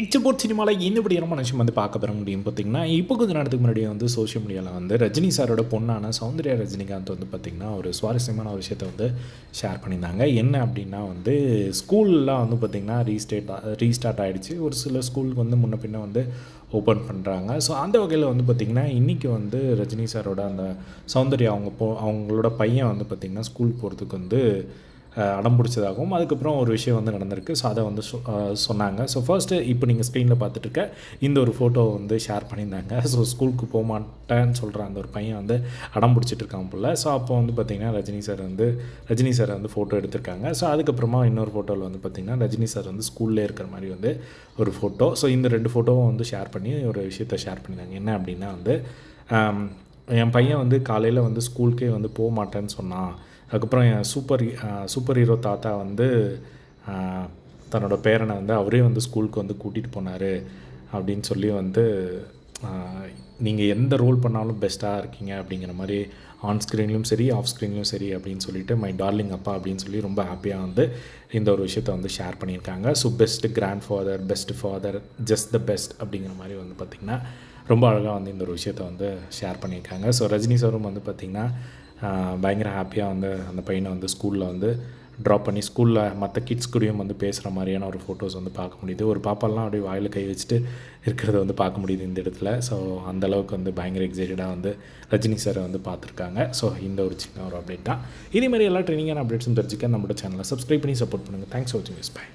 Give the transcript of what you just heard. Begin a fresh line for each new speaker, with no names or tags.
எக்ஸபோர்ட் சினிமாவில் இந்தபடியான மனுஷன் வந்து பார்க்க பெற முடியும் பார்த்தீங்கன்னா இப்போ கொஞ்ச நேரத்துக்கு முன்னாடி வந்து சோஷியல் மீடியாவில் வந்து ரஜினி சாரோட பொண்ணான சௌந்தர்யா ரஜினிகாந்த் வந்து பார்த்திங்கன்னா ஒரு சுவாரஸ்யமான ஒரு விஷயத்தை வந்து ஷேர் பண்ணியிருந்தாங்க. என்ன அப்படின்னா வந்து ஸ்கூல்லாம் வந்து பார்த்திங்கன்னா ரீஸ்டேட் ரீஸ்டார்ட் ஆகிடுச்சு ஒரு சில ஸ்கூலுக்கு வந்து முன்ன பின்ன வந்து ஓப்பன் பண்ணுறாங்க ஸோ அந்த வகையில் வந்து பார்த்திங்கன்னா இன்றைக்கி வந்து ரஜினி சாரோட அந்த சௌந்தர்யா அவங்க போ அவங்களோட பையன் வந்து பார்த்திங்கன்னா ஸ்கூல் போகிறதுக்கு வந்து அடம் பிடிச்சதாகவும் அதுக்கப்புறம் ஒரு விஷயம் வந்து நடந்திருக்கு. ஸோ அதை வந்து சொ- சொன்னாங்க. ஸோ ஃபர்ஸ்ட்டு இப்போ நீங்கள் ஸ்க்ரீனில் பார்த்துட்டு இருக்க இந்த ஒரு ஃபோட்டோவை வந்து ஷேர் பண்ணியிருந்தாங்க. ஸோ ஸ்கூலுக்கு போக மாட்டேன்னு சொல்கிற அந்த ஒரு பையன் வந்து அடம் பிடிச்சிட்டு இருக்கான் போல். ஸோ அப்போ வந்து பார்த்திங்கன்னா ரஜினி சார் வந்து ரஜினி சார் வந்து ஃபோட்டோ எடுத்திருக்காங்க. ஸோ அதுக்கப்புறமா இன்னொரு ஃபோட்டோவில் வந்து பார்த்திங்கன்னா ரஜினி சார் வந்து ஸ்கூல்லே இருக்கிற மாதிரி வந்து ஒரு ஃபோட்டோ ஸோ இந்த ரெண்டு ஃபோட்டோவும் வந்து ஷேர் பண்ணி ஒரு விஷயத்த ஷேர் பண்ணியிருந்தாங்க. என்ன அப்படின்னா வந்து என் பையன் வந்து காலையில் வந்து ஸ்கூலுக்கே வந்து போக மாட்டேன்னு சொன்னான். அதுக்கப்புறம் என் சூப்பர் சூப்பர் ஹீரோ தாத்தா வந்து தன்னோட பேரனை வந்து அவரே வந்து ஸ்கூலுக்கு வந்து கூட்டிகிட்டு போனார் அப்படின்னு சொல்லி வந்து நீங்கள் எந்த ரோல் பண்ணாலும் பெஸ்ட்டாக இருக்கீங்க அப்படிங்கிற மாதிரி ஆன் ஸ்க்ரீன்லேயும் சரி ஆஃப் ஸ்க்ரீன்லேயும் சரி அப்படின்னு சொல்லிட்டு மை டார்லிங் அப்பா அப்படின்னு சொல்லி ரொம்ப ஹாப்பியாக வந்து இந்த ஒரு விஷயத்தை வந்து ஷேர் பண்ணியிருக்காங்க. So best grandfather best father just the best அப்படிங்கிற மாதிரி வந்து பார்த்திங்கன்னா ரொம்ப அழகாக வந்து இந்த ஒரு விஷயத்தை வந்து ஷேர் பண்ணியிருக்காங்க. ஸோ ரஜினி சாரும் வந்து பார்த்திங்கன்னா பயங்கர ஹாப்பியாக வந்து அந்த பையனை வந்து ஸ்கூலில் வந்து ட்ராப் பண்ணி ஸ்கூலில் மற்ற கிட்ஸ் கூடயும் வந்து பேசுகிற மாதிரியான ஒரு ஃபோட்டோஸ் வந்து பார்க்க முடியுது. ஒரு பாப்பாலாம் அப்படியே வாயில் கை வச்சுட்டு இருக்கிறத வந்து பார்க்க முடியுது இந்த இடத்துல. ஸோ அந்த அளவுக்கு வந்து பயங்கர எக்ஸைட்டடாக வந்து ரஜினி சாரை வந்து பார்த்துருக்காங்க. ஸோ இந்த ஒரு சின்ன ஒரு அப்டேட் தான். இதே மாதிரி எல்லா ட்ரெயினிங்கான அப்டேட்ஸும் தெரிஞ்சுக்க நம்மளோட சேனலை சப்ஸ்கிரைப் பண்ணி சப்போர்ட் பண்ணுங்கள் தேங்க்ஸ் ஃபார் வாட்சிங் பை